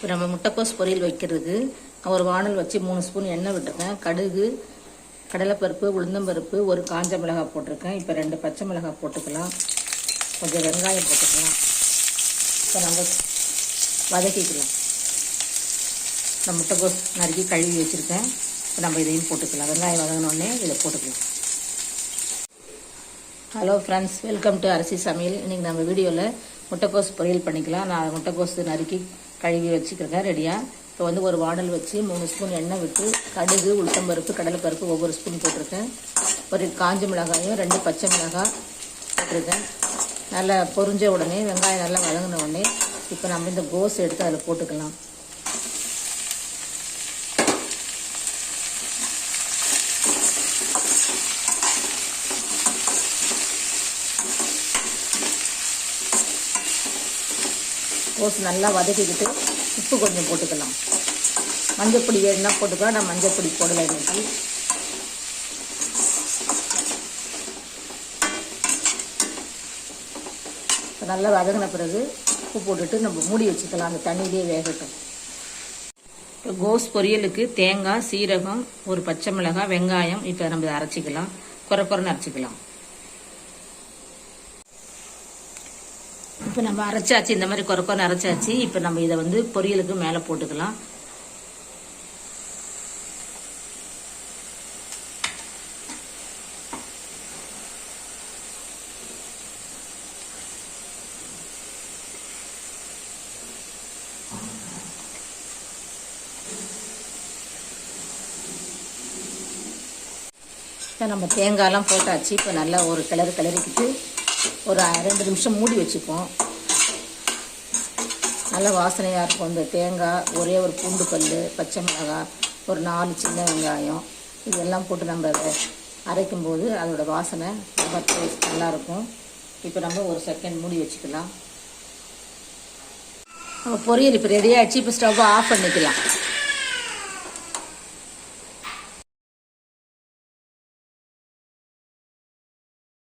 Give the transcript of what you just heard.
இப்போ நம்ம முட்டைக்கோஸ் பொரியல் வைக்கிறதுக்கு ஒரு வானல் வச்சு மூணு ஸ்பூன் எண்ணெய் விட்டுருக்கேன் கடுகு கடலைப்பருப்பு உளுந்தம்பருப்பு ஒரு காஞ்ச மிளகாய் போட்டிருக்கேன். இப்போ ரெண்டு பச்சை மிளகாய் போட்டுக்கலாம். கொஞ்சம் வெங்காயம் போட்டுக்கலாம். இப்போ நம்ம வதக்கிக்கலாம். நான் முட்டைக்கோஸ் நறுக்கி கழுவி வச்சுருக்கேன். இப்போ நம்ம இதையும் போட்டுக்கலாம். வெங்காயம் வதங்கினோடனே இதை போட்டுக்கலாம். ஹலோ ஃப்ரெண்ட்ஸ் வெல்கம் டு அரிசி சமையல். இன்றைக்கி நம்ம வீடியோவில் முட்டைக்கோஸ் பொரியல் பண்ணிக்கலாம். நான் முட்டைக்கோஸ் நறுக்கி கழுவி வச்சுக்கிறேங்க ரெடியாக இப்போ வந்து ஒரு வாடல் வச்சு மூணு ஸ்பூன் எண்ணெய் விட்டு கடுகு உளுத்தம்பருப்பு கடலைப்பருப்பு ஒவ்வொரு ஸ்பூன் போட்டிருக்கேன். ஒரு காஞ்ச மிளகாயும் ரெண்டு பச்சை மிளகாய் போட்டிருக்கேன். நல்லா பொரிஞ்ச உடனே வெங்காயம் நல்லா வதங்கின உடனே இப்போ நம்ம இந்த கோஸ் எடுத்து அதில் போட்டுக்கலாம். கோஸ் நல்லா வதக்கிக்கிட்டு உப்பு கொஞ்சம் போட்டுக்கலாம். மஞ்சப்பொடி வேணும்னா போட்டுக்கலாம் நான் மஞ்சப்பொடி போடலை இன்னைக்கு. நல்லா வதங்கின பிறகு உப்பு போட்டுட்டு நம்ம மூடி வச்சுக்கலாம் அந்த தண்ணியிலே வேகட்டும். இப்போ கோஸ் பொரியலுக்கு தேங்காய் சீரகம் ஒரு பச்சை மிளகாய் வெங்காயம் இப்போ நம்ம இதை அரைச்சிக்கலாம். குறை குறைன்னு அரைச்சிக்கலாம். இப்போ நம்ம அரைச்சாச்சு இந்த மாதிரி குறை அரைச்சாச்சு இப்போ நம்ம இதை வந்து பொரியலுக்கு மேலே போட்டுக்கலாம். இப்போ நம்ம தேங்காயெல்லாம் போட்டாச்சு இப்போ நல்லா ஒரு கிளறு கிளறிக்கிட்டு ஒரு ரெண்டு நிமிஷம் மூடி வச்சுப்போம். நல்ல வாசனையாக இருக்கும். இந்த தேங்காய் ஒரே ஒரு பூண்டு பல் பச்சை மிளகாய் ஒரு நாலு சின்ன வெங்காயம் இதெல்லாம் போட்டு நம்ம அதை அரைக்கும்போது அதோட வாசனை ரொம்ப டேஸ்ட் நல்லாயிருக்கும் இப்போ நம்ம ஒரு செகண்ட் மூடி வச்சுக்கலாம். நம்ம பொரியல் இப்போ ரெடி ஆகிடுச்சு இப்போ ஸ்டவ்வை ஆஃப் பண்ணிக்கலாம்.